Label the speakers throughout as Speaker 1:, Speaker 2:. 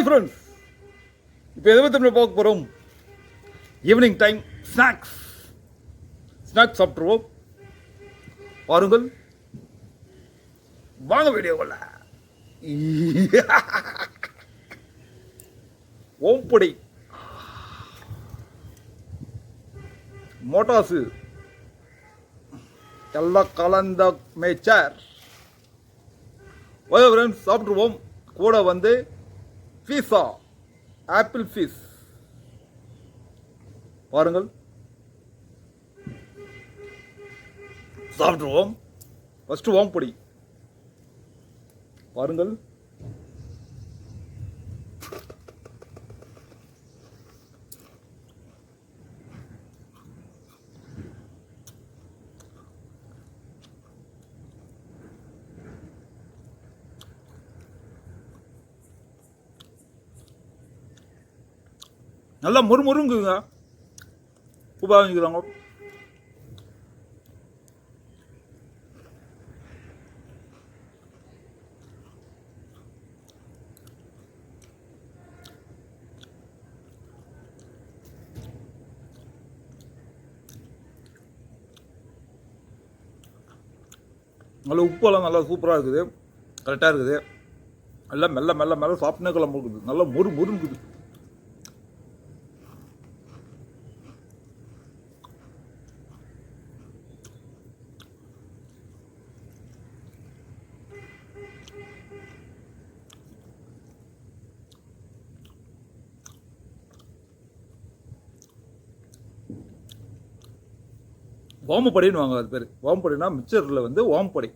Speaker 1: Hi friends இப்போ எதை பற்றி நம்ம பார்க்க போகிறோம் ஈவினிங் டைம் ஸ்நாக்ஸ் ஸ்நாக்ஸ் சாப்பிட்ருவோம் பாருங்கள். வாங்க வீடியோக்குள்ள. ஓம்பொடி மோட்டாசு எல்லாம் கலந்த மேச்சர் ஓகே ஃப்ரெண்ட்ஸ் சாப்பிட்ருவோம் கூட வந்து பீஸா ஆப்பிள் பீஸ் பாருங்கள். சாப்பிட்ருவோம் ஃபஸ்ட்டு ஓம்பொடி பாருங்கள். நல்லா முறுமுறுங்குங்க உப்பா வாங்கிக்கிறாங்க நல்ல உப்பெல்லாம் நல்லா சூப்பராக இருக்குது. கரெக்டாக இருக்குது. எல்லாம் மெல்ல மெல்ல மெல்ல சாப்பிட்னே கிளம்பு இருக்குது நல்லா முறு முறுங்குது. ஓமப்படின்னு வாங்க அது பேர். ஓமப்படினா மிக்சரில் வந்து ஓமப்படி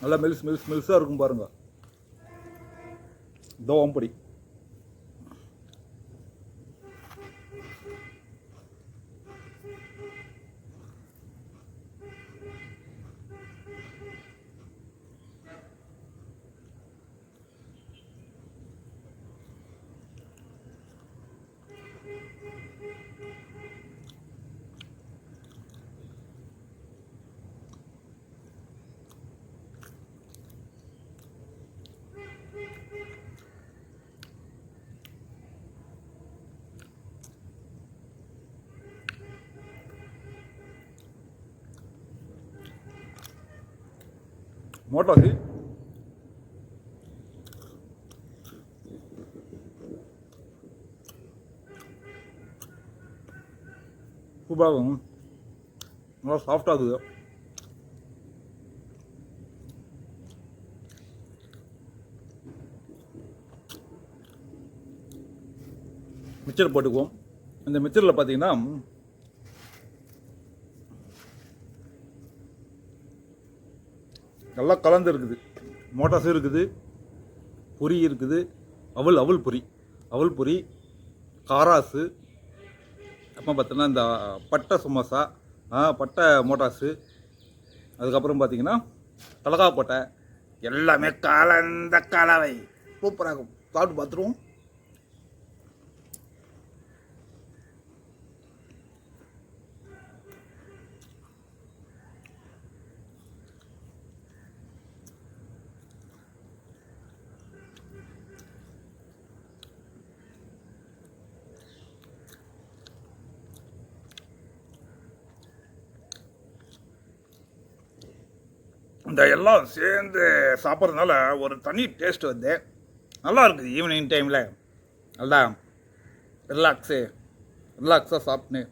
Speaker 1: நல்லா மெல்ஸ் மெல்ஸ் மெல்ஸாக இருக்கும் பாருங்க. இந்த ஓம்படி மோட்டோக்கு சூப்பராக இருக்கும். நல்லா சாஃப்டாக இருக்குது. மிச்சர் போட்டுக்குவோம். இந்த மிச்சரில் பார்த்தீங்கன்னா நல்லா கலந்து இருக்குது. மோட்டாஸும் இருக்குது. பொரி இருக்குது. அவல் அவல் பொரி அவல் பொரி காராசு அப்புறம் பார்த்தோன்னா இந்த பட்டை சமோசா பட்டை மோட்டாஸு அதுக்கப்புறம் பார்த்தீங்கன்னா கடலக்காப்பட்டை எல்லாமே கலந்த கலவை. சூப்பராக இருக்கும். சாப்பிட்டு பார்த்துருவோம். இந்த எல்லாம் சேர்ந்து சாப்பிட்றதுனால ஒரு தனி டேஸ்ட் வந்து நல்லா இருக்குது ஈவினிங் டைமில் நல்லா ரிலாக்ஸு ரிலாக்ஸாக சாப்பிட்னு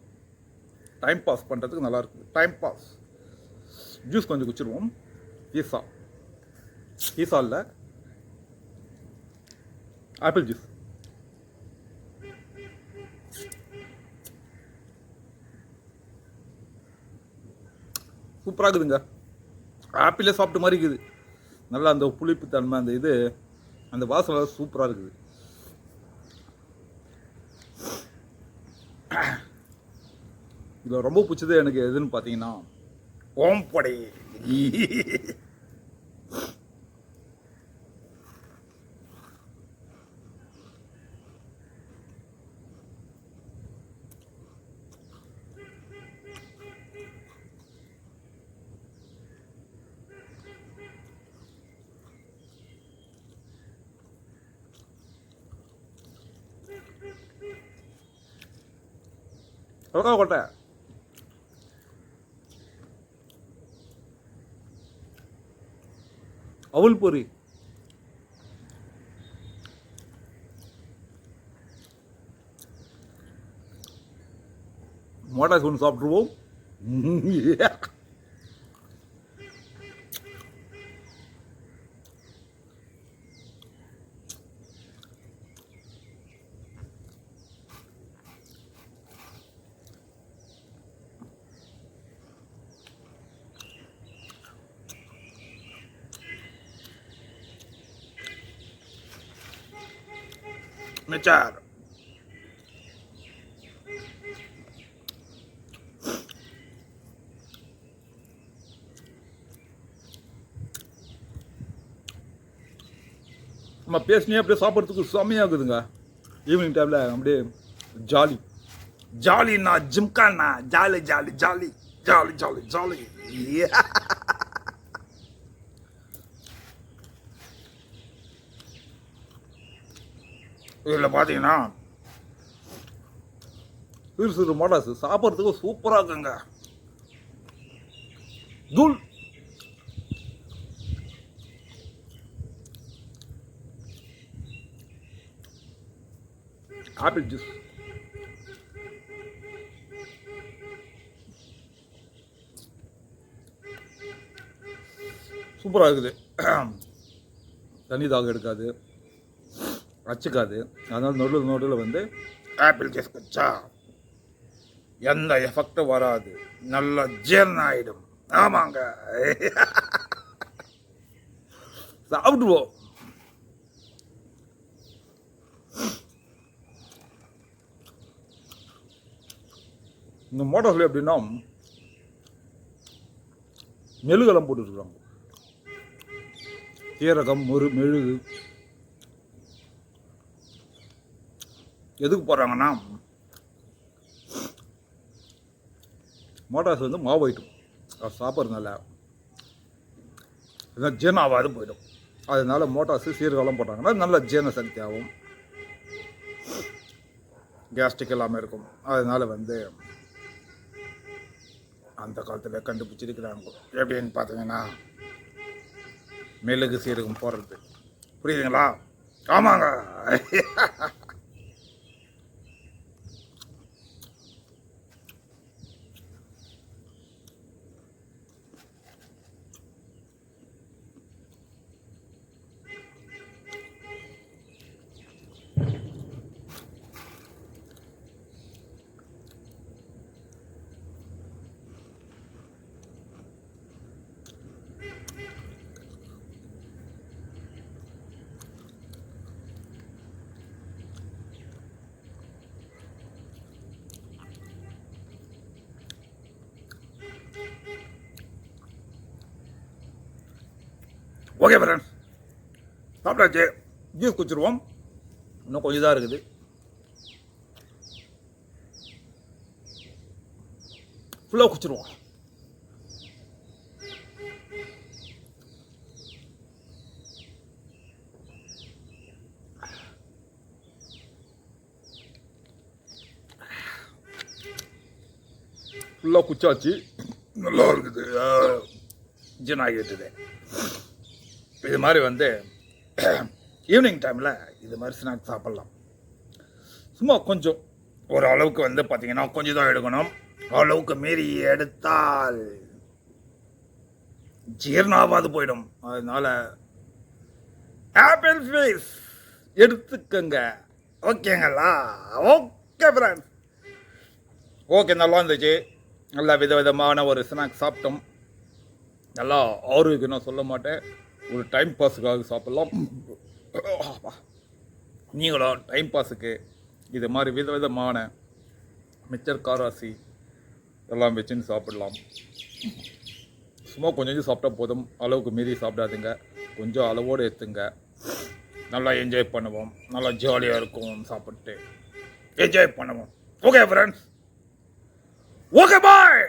Speaker 1: டைம் பாஸ் பண்ணுறதுக்கு நல்லா இருக்குது. டைம் பாஸ் ஜூஸ் கொஞ்சம் குடிச்சிருவோம். பீஸா பீஸா இல்லை. ஆப்பிள் ஜூஸ் சூப்பராக இருக்குதுங்க. ஆப்பிளே சாப்பிட்ட மாதிரி இருக்குது. நல்லா அந்த புளிப்பு தன்மை அந்த இது அந்த வாசனை சூப்பராக இருக்குது. இதில் ரொம்ப பிடிச்சது எனக்கு எதுன்னு பார்த்தீங்கன்னா ஓம்படை அழகா கொட்டை அவல் பொரி மோட்டார் ஒன்று சாப்பிட்ருவோம் மிச்சார் நம்ம பேசினே அப்படியே சாப்பிட்றதுக்கு செம்மையாகுதுங்க ஈவினிங் டைமில் அப்படியே ஜாலி ஜாலிண்ணா ஜிம்காண்ணா jolly jolly jolly jolly jolly jolly இதில் பார்த்தீங்கன்னா சிறு சிறு மாடாசு சாப்பிட்றதுக்கு சூப்பராக இருக்குங்க. தூள். Apple juice. சூப்பராக இருக்குது. தண்ணி தாக எடுக்காது. அச்சுக்காது. அதனால் நடுவில் நடுவில் வந்து ஆப்பிள் ஜூஸ் குச்சா. எந்த எஃபெக்டும் வராது. நல்ல ஜீரணம் ஆயிடும். ஆமாங்க. சாப்பிடுவோம். இந்த மோட்டார்ல எப்படின்னா மெழுகெல்லாம் போட்டுருக்குறாங்க சீரகம் முரு மெழுகு எதுக்கு போடுறாங்கன்னா மோட்டார்ஸ் வந்து மாவு ஐட்டம் அது சாப்பிட்றதுனால. இதான் ஜீரணம் ஆகாது போயிடும். அதனால மோட்டார்ஸ் சீர்காலம் போட்டாங்கன்னா நல்ல ஜீரண சக்தி ஆகும் கேஸ்ட்ரிக் எல்லாமே இருக்கும். அதனால வந்து அந்த காலத்தில் கண்டுபிடிச்சிருக்கிறாங்க. எப்படின்னு பார்த்தீங்கன்னா மெழுகு சீரகம் போடுறது. புரியுதுங்களா? ஆமாங்க. ஓகே ஃப்ரெண்ட்ஸ் சாப்பிட்டாச்சு. ஜூஸ் குடிச்சிருவோம். இன்னும் கொஞ்சம் தான் இருக்குது. ஃபுல்லாக குடிச்சிருவோம். ஃபுல்லாக குச்சாச்சு நல்லா இருக்குது. ஜின் இது மாதிரி வந்து ஈவினிங் டைமில் இது மாதிரி ஸ்நாக்ஸ் சாப்பிட்லாம். சும்மா கொஞ்சம். ஒரு அளவுக்கு வந்து பார்த்தீங்கன்னா கொஞ்சம் தான் எடுக்கணும். அளவுக்கு மீறி எடுத்தால் ஜீரணாவாது போயிடும். அதனால ஆப்பிள் ஃபேஸ் எடுத்துக்கங்க. ஓகேங்களா? ஓகே ஃப்ரெண்ட்ஸ் ஓகே நல்லா இருந்துச்சு. நல்லா விதவிதமான ஒரு ஸ்நாக்ஸ் சாப்பிட்டோம். நல்லா ஆரோக்கியம் சொல்ல மாட்டேன். ஒரு டைம் பாஸுக்காக சாப்பிட்லாம். நீங்களும் டைம் பாஸுக்கு இது மாதிரி விதவிதமான மிச்சர் காராசி எல்லாம் வச்சுன்னு சாப்பிடலாம். சும்மா கொஞ்சம் கொஞ்சம் சாப்பிட்டா போதும். அளவுக்கு மீறி சாப்பிடாதுங்க. கொஞ்சம் அளவோடு எடுத்துங்க. நல்லா என்ஜாய் பண்ணுவோம். நல்லா ஜாலியாக இருக்கும் சாப்பிட்டு. என்ஜாய் பண்ணுவோம். Okay friends okay bye